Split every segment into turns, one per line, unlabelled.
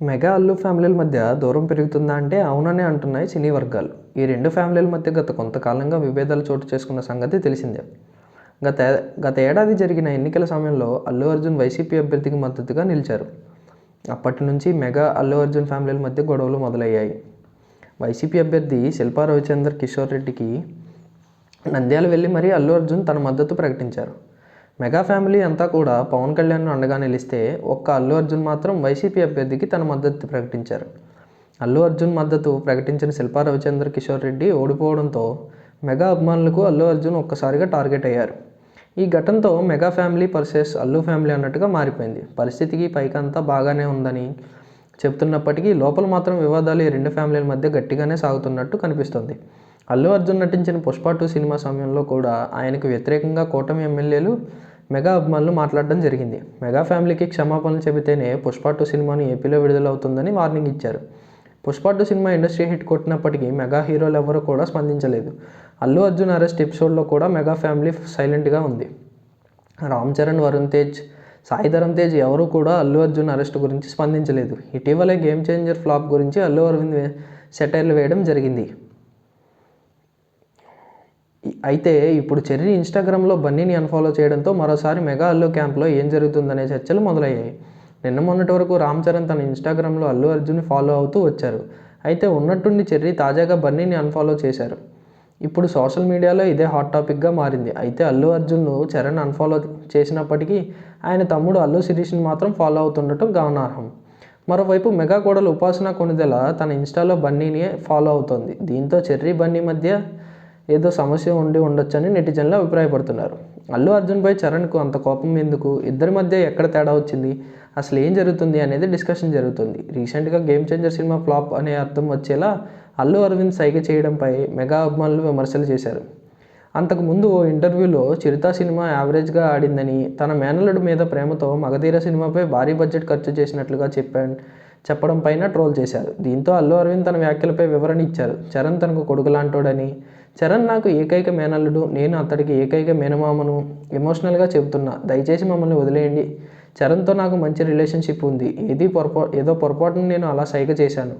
Mega Allu ఫ్యామిలీల మధ్య దూరం పెరుగుతుందా అంటే అవుననే అంటున్నాయి సినీ వర్గాలు. ఈ రెండు ఫ్యామిలీల మధ్య గత కొంతకాలంగా విభేదాలు చోటు చేసుకున్న సంగతి తెలిసిందే. గత గత ఏడాది జరిగిన ఎన్నికల సమయంలో అల్లు అర్జున్ వైసీపీ అభ్యర్థికి మద్దతుగా నిలిచారు. అప్పటి నుంచి మెగా అల్లు అర్జున్ ఫ్యామిలీల మధ్య గొడవలు మొదలయ్యాయి. వైసీపీ అభ్యర్థి శిల్పా రవిచందర్ కిషోర్ రెడ్డికి నంద్యాల వెళ్ళి మరీ అల్లు అర్జున్ తన మద్దతు ప్రకటించారు. మెగా ఫ్యామిలీ అంతా కూడా పవన్ కళ్యాణ్ అండగా నిలిస్తే ఒక్క అల్లు అర్జున్ మాత్రం వైసీపీ అభ్యర్థికి తన మద్దతు ప్రకటించారు. అల్లు అర్జున్ మద్దతు ప్రకటించిన శిల్పా రవిచంద్ర కిషోర్ రెడ్డి ఓడిపోవడంతో మెగా అభిమానులకు అల్లు అర్జున్ ఒక్కసారిగా టార్గెట్ అయ్యారు. ఈ ఘటనతో mega family versus Allu family అన్నట్టుగా మారిపోయింది. పరిస్థితికి పైకంతా బాగానే ఉందని చెప్తున్నప్పటికీ లోపల మాత్రం వివాదాలు ఈ రెండు ఫ్యామిలీల మధ్య గట్టిగానే సాగుతున్నట్టు కనిపిస్తుంది. అల్లు అర్జున్ నటించిన పుష్ప టూ సినిమా సమయంలో కూడా ఆయనకు వ్యతిరేకంగా కూటమి ఎమ్మెల్యేలు మెగా అభిమానులు మాట్లాడడం జరిగింది. మెగా ఫ్యామిలీకి క్షమాపణలు చెబితేనే పుష్ప టూ సినిమాను ఏపీలో విడుదలవుతుందని వార్నింగ్ ఇచ్చారు. Pushpa two cinema industry hit కొట్టినప్పటికీ mega హీరోలు ఎవరు కూడా స్పందించలేదు. అల్లు అర్జున్ అరెస్ట్ ఎపిసోడ్లో కూడా మెగా ఫ్యామిలీ సైలెంట్గా ఉంది. రామ్ చరణ్ వరుణ్ తేజ్ సాయి ధరమ్ తేజ్ ఎవరూ కూడా అల్లు అర్జున్ అరెస్ట్ గురించి స్పందించలేదు. ఇటీవలే గేమ్ చేంజర్ ఫ్లాప్ గురించి అల్లు అరవింద్ సెటైర్లు వేయడం జరిగింది. అయితే ఇప్పుడు చెర్రీ ఇన్స్టాగ్రామ్లో బన్నీని అన్ఫాలో చేయడంతో మరోసారి మెగా అల్లు క్యాంప్లో ఏం జరుగుతుందనే చర్చలు మొదలయ్యాయి. నిన్న మొన్నటి వరకు రామ్ చరణ్ తన ఇన్స్టాగ్రామ్లో అల్లు అర్జున్ ఫాలో అవుతూ వచ్చారు. అయితే ఉన్నట్టుండి చెర్రీ తాజాగా బన్నీని అన్ఫాలో చేశారు. ఇప్పుడు సోషల్ మీడియాలో ఇదే హాట్ టాపిక్గా మారింది. అయితే అల్లు అర్జున్ను చరణ్ అన్ఫాలో చేసినప్పటికీ ఆయన తమ్ముడు అల్లు శిరీష్ని మాత్రం ఫాలో అవుతుండటం గమనార్హం. మరోవైపు మెగా కోడలు ఉపాసన కొనిదెల తన ఇన్స్టాలో బన్నీని ఫాలో అవుతోంది. దీంతో చెర్రీ బన్నీ మధ్య ఏదో సమస్య ఉండి ఉండొచ్చని నెటిజన్లు అభిప్రాయపడుతున్నారు. అల్లు అర్జున్పై చరణ్కు అంత కోపం ఎందుకు? ఇద్దరి మధ్య ఎక్కడ తేడా వచ్చింది? అసలు ఏం జరుగుతుంది అనేది డిస్కషన్ జరుగుతుంది. రీసెంట్గా గేమ్ చేంజర్ సినిమా ఫ్లాప్ అనే అర్థం వచ్చేలా అల్లు అరవింద్ సైగ చేయడంపై మెగా అభిమానులు విమర్శలు చేశారు. అంతకుముందు ఓ ఇంటర్వ్యూలో చిరుత సినిమా యావరేజ్గా ఆడిందని తన మేనల్లుడి మీద ప్రేమతో మగధీర సినిమాపై భారీ బడ్జెట్ ఖర్చు చేసినట్లుగా చెప్పాను చెప్పడం పైన ట్రోల్ చేశారు. దీంతో అల్లు అరవింద్ తన వ్యాఖ్యలపై వివరణ ఇచ్చారు. చరణ్ తనకు కొడుకు లాంటోడని చరణ్ నాకు ఏకైక మేనల్లుడు నేను అతడికి ఏకైక మేనమామను. ఎమోషనల్గా చెబుతున్నా దయచేసి మమ్మల్ని వదిలేయండి. చరణ్తో నాకు మంచి రిలేషన్షిప్ ఉంది. ఏది పొరపా ఏదో పొరపాటును నేను అలా సైగ చేశాను.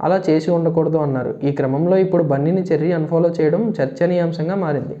అలా చేసి ఉండకూడదు అన్నారు. ఈ క్రమంలో ఇప్పుడు బన్నీని చెర్రీ అన్ఫాలో చేయడం చర్చనీయాంశంగా మారింది.